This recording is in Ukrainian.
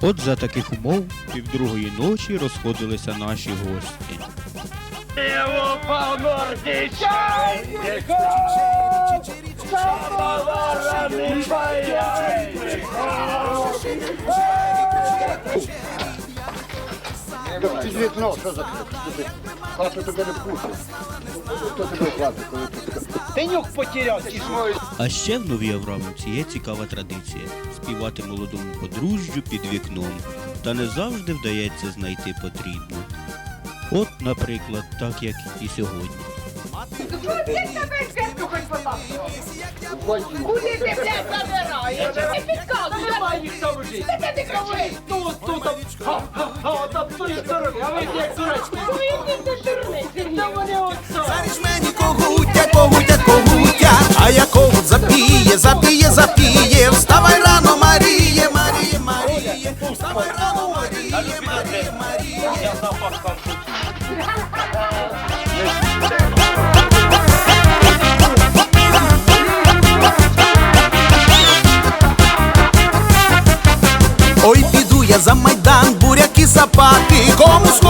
От за таких умов півдругої ночі розходилися наші гості. Его морде Під вікно, що за хату тебе не пустить. Хто тебе коли ти нюх? А ще в Новій Аврамівці є цікава традиція співати молодому подружжю під вікном. Та не завжди вдається знайти потрібну. От, наприклад, так як і сьогодні. Куди тебе зверху хоч потаскував? Куди ти, блядь, забираєш? Ти підказуєш. Ти кажи. Дурачки. Ну, мені когутя, когутя, когутя, а я когут запіє, запіє, запіє. Вставай рано, Маріє, Маріє, Маріє. Вставай рано, Маріє, Маріє. Ой, піду я за майдан, sapato e como os